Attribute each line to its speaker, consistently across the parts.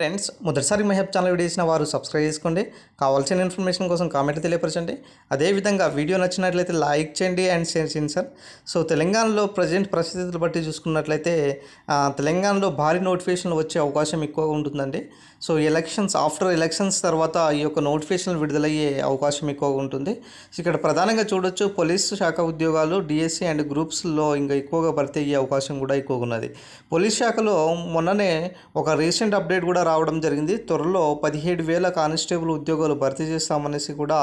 Speaker 1: Friends మొదటిసారి మహబ్ channel video చేసిన వారు సబ్స్క్రైబ్ చేసుకోండి. కావాల్సిన ఇన్ఫర్మేషన్ కోసం కామెంట్ తెలియపరచండి. అదేవిధంగా వీడియో నచ్చినట్లయితే లైక్ చేయండి అండ్ షేర్ చేయండి సార్ సో తెలంగాణలో ప్రజెంట్ పరిస్థితులు బట్టి చూసుకున్నట్లయితే తెలంగాణలో భారీ నోటిఫికేషన్లు వచ్చే అవకాశం ఎక్కువగా ఉంటుందండి. సో ఎలక్షన్స్ ఆఫ్టర్ ఎలక్షన్స్ తర్వాత ఈ యొక్క నోటిఫికేషన్లు విడుదలయ్యే అవకాశం ఎక్కువగా ఉంటుంది. సో ఇక్కడ ప్రధానంగా చూడొచ్చు పోలీస్ శాఖ ఉద్యోగాలు డిఎస్సి అండ్ గ్రూప్స్లో ఇంకా ఎక్కువగా భర్తీ అయ్యే అవకాశం కూడా ఎక్కువగా ఉన్నది. పోలీస్ శాఖలో మొన్ననే ఒక రీసెంట్ అప్డేట్ కూడా రావడం జరిగింది. త్వరలో పదిహేడు వేల కానిస్టేబుల్ ఉద్యోగాలు భర్తీ చేస్తామనేసి కూడా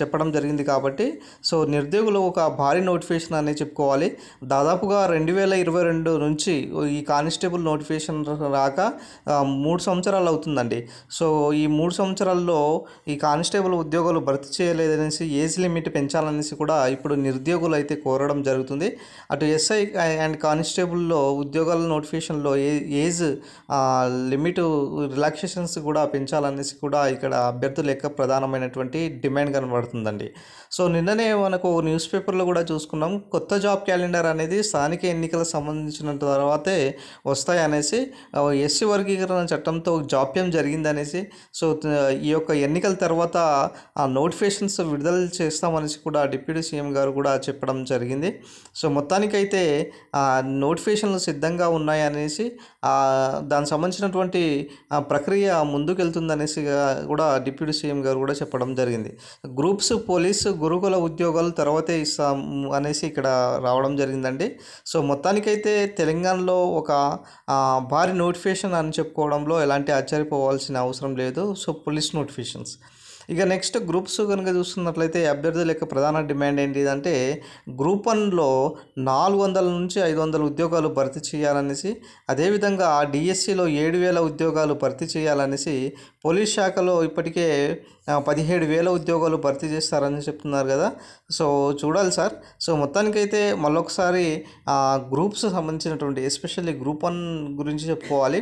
Speaker 1: చెప్పడం జరిగింది కాబట్టి సో నిరుద్యోగులు ఒక భారీ నోటిఫికేషన్ అనేది చెప్పుకోవాలి. దాదాపుగా రెండు వేల ఇరవై రెండు నుంచి ఈ కానిస్టేబుల్ నోటిఫికేషన్ రాక మూడు సంవత్సరాలు అవుతుందండి. సో ఈ మూడు సంవత్సరాల్లో ఈ కానిస్టేబుల్ ఉద్యోగాలు భర్తీ చేయలేదనేసి ఏజ్ లిమిట్ పెంచాలనేసి కూడా ఇప్పుడు నిరుద్యోగులు అయితే కోరడం జరుగుతుంది. అటు ఎస్ఐ అండ్ కానిస్టేబుల్లో ఉద్యోగాల నోటిఫికేషన్లో ఏ ఏజ్ లిమిట్ రిలాక్సేషన్స్ కూడా పెంచాలనేసి కూడా ఇక్కడ అభ్యర్థుల యొక్క ప్రధానమైనటువంటి డిమాండ్ కనబడుతుందండి. సో నిన్ననే మనకు న్యూస్ పేపర్లో కూడా చూసుకున్నాం కొత్త జాబ్ క్యాలెండర్ అనేది స్థానిక ఎన్నికలకు సంబంధించిన తర్వాతే వస్తాయి అనేసి ఎస్సీ వర్గీకరణ చట్టంతో జాప్యం జరిగిందనేసి సో ఈ యొక్క ఎన్నికల తర్వాత ఆ నోటిఫికేషన్స్ విడుదల చేస్తామనేసి కూడా డిప్యూటీ సీఎం గారు కూడా చెప్పడం జరిగింది. సో మొత్తానికైతే ఆ నోటిఫికేషన్లు సిద్ధంగా ఉన్నాయనేసి దానికి సంబంధించినటువంటి ఆ, ప్రక్రియ ముందుకెళ్తుందనేసి కూడా డిప్యూటీ సీఎం గారు కూడా చెప్పడం జరిగింది. గ్రూప్స్ పోలీసు గురుకుల ఉద్యోగాలు తర్వాతే ఇస్తాం అనేసి ఇక్కడ రావడం జరిగిందండి. సో మొత్తానికైతే తెలంగాణలో ఒక భారీ నోటిఫికేషన్ అని చెప్పుకోవడంలో ఎలాంటి ఆశ్చర్యపోవాల్సిన అవసరం లేదు. So police notifications. ఇక నెక్స్ట్ గ్రూప్స్ కనుక చూస్తున్నట్లయితే అభ్యర్థుల యొక్క ప్రధాన డిమాండ్ ఏంటి అంటే గ్రూప్ వన్లో నాలుగు వందల నుంచి ఐదు వందల ఉద్యోగాలు భర్తీ చేయాలనేసి అదేవిధంగా డిఎస్సిలో ఏడు వేల ఉద్యోగాలు భర్తీ చేయాలనేసి పోలీస్ శాఖలో ఇప్పటికే పదిహేడు వేల ఉద్యోగాలు భర్తీ చేస్తారని చెప్తున్నారు కదా. సో చూడాలి సార్. సో మొత్తానికైతే మళ్ళొకసారి గ్రూప్స్ సంబంధించినటువంటి ఎస్పెషల్లీ గ్రూప్ వన్ గురించి చెప్పుకోవాలి.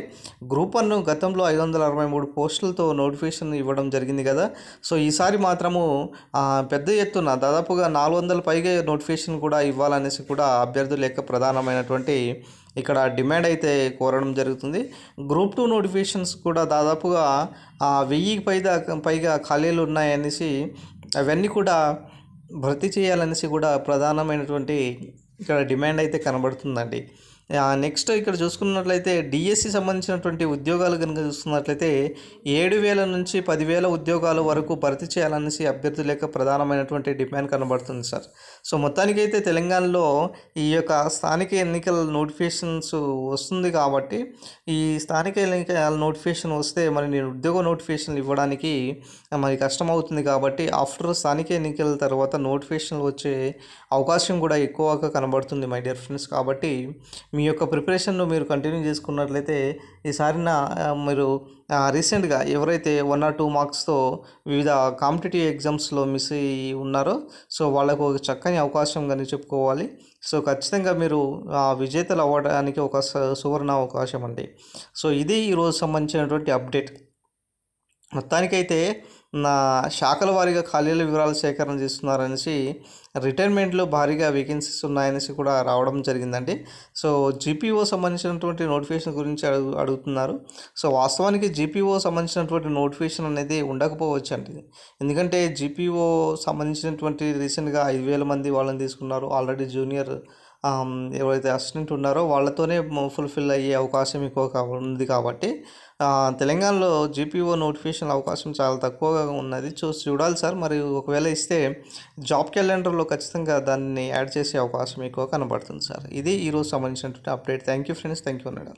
Speaker 1: గ్రూప్ వన్ గతంలో ఐదు వందల అరవై మూడు పోస్టులతో నోటిఫికేషన్ ఇవ్వడం జరిగింది కదా. సో ఈసారి మాత్రము పెద్ద ఎత్తున దాదాపుగా నాలుగు వందల పైగా నోటిఫికేషన్ కూడా ఇవ్వాలనేసి కూడా అభ్యర్థుల యొక్క ప్రధానమైనటువంటి ఇక్కడ డిమాండ్ అయితే కోరడం జరుగుతుంది. గ్రూప్ టూ నోటిఫికేషన్స్ కూడా దాదాపుగా వెయ్యి వెయ్యికి పైగా పైగా ఖాళీలు ఉన్నాయనేసి అవన్నీ కూడా భర్తీ చేయాలనేసి కూడా ప్రధానమైనటువంటి ఇక్కడ డిమాండ్ అయితే కనబడుతుందండి. నెక్స్ట్ ఇక్కడ చూసుకున్నట్లయితే డిఎస్సి సంబంధించినటువంటి ఉద్యోగాలు కనుక చూసుకున్నట్లయితే ఏడు వేల నుంచి పదివేల ఉద్యోగాల వరకు భర్తీ చేయాలనేసి అభ్యర్థుల యొక్క ప్రధానమైనటువంటి డిమాండ్ కనబడుతుంది సార్. సో మొత్తానికైతే తెలంగాణలో ఈ యొక్క స్థానిక ఎన్నికల నోటిఫికేషన్స్ వస్తుంది కాబట్టి ఈ స్థానిక ఎన్నికల నోటిఫికేషన్ వస్తే మరి నేను ఉద్యోగ నోటిఫికేషన్లు ఇవ్వడానికి మరి కష్టం అవుతుంది కాబట్టి ఆఫ్టర్ స్థానిక ఎన్నికల తర్వాత నోటిఫికేషన్లు వచ్చే అవకాశం కూడా ఎక్కువగా కనబడుతుంది మై డియర్ ఫ్రెండ్స్. కాబట్టి మీ యొక్క ప్రిపరేషన్ను మీరు కంటిన్యూ చేసుకున్నట్లయితే ఈసారి నా మీరు రీసెంట్గా ఎవరైతే వన్ ఆర్ టూ మార్క్స్తో వివిధ కాంపిటేటివ్ ఎగ్జామ్స్లో మిస్ అయ్యి ఉన్నారో సో వాళ్ళకు ఒక చక్కని అవకాశం కానీ చెప్పుకోవాలి. సో ఖచ్చితంగా మీరు విజేతలు అవ్వడానికి ఒక స- సువర్ణ అవకాశం అండి. సో ఇది ఈరోజు సంబంధించినటువంటి అప్డేట్. మొత్తానికైతే నా శాఖల వారీగా ఖాళీల వివరాలు సేకరణ చేస్తున్నారనేసి రిటైర్మెంట్లో భారీగా వేకెన్సీస్ ఉన్నాయనేసి కూడా రావడం జరిగిందండి. సో జీపీఓ సంబంధించినటువంటి నోటిఫికేషన్ గురించి అడుగు అడుగుతున్నారు. సో వాస్తవానికి జీపీఓ సంబంధించినటువంటి నోటిఫికేషన్ అనేది ఉండకపోవచ్చు అండి ఎందుకంటే జీపీఓ సంబంధించినటువంటి రీసెంట్గా ఐదు వేల మంది వాళ్ళని తీసుకున్నారు. ఆల్రెడీ జూనియర్ ఎవరైతే అసిస్టెంట్ ఉన్నారో వాళ్ళతోనే ఫుల్ఫిల్ అయ్యే అవకాశం ఎక్కువ ఉంది కాబట్టి తెలంగాణలో జీపీఓ నోటిఫికేషన్ అవకాశం చాలా తక్కువగా ఉన్నది. చూసి చూడాలి సార్. మరి ఒకవేళ ఇస్తే జాబ్ క్యాలెండర్లో ఖచ్చితంగా దాన్ని యాడ్ చేసే అవకాశం ఎక్కువ కనబడుతుంది సార్. ఇది ఈరోజు సంబంధించినటువంటి update thank you friends thank you అన్నాడు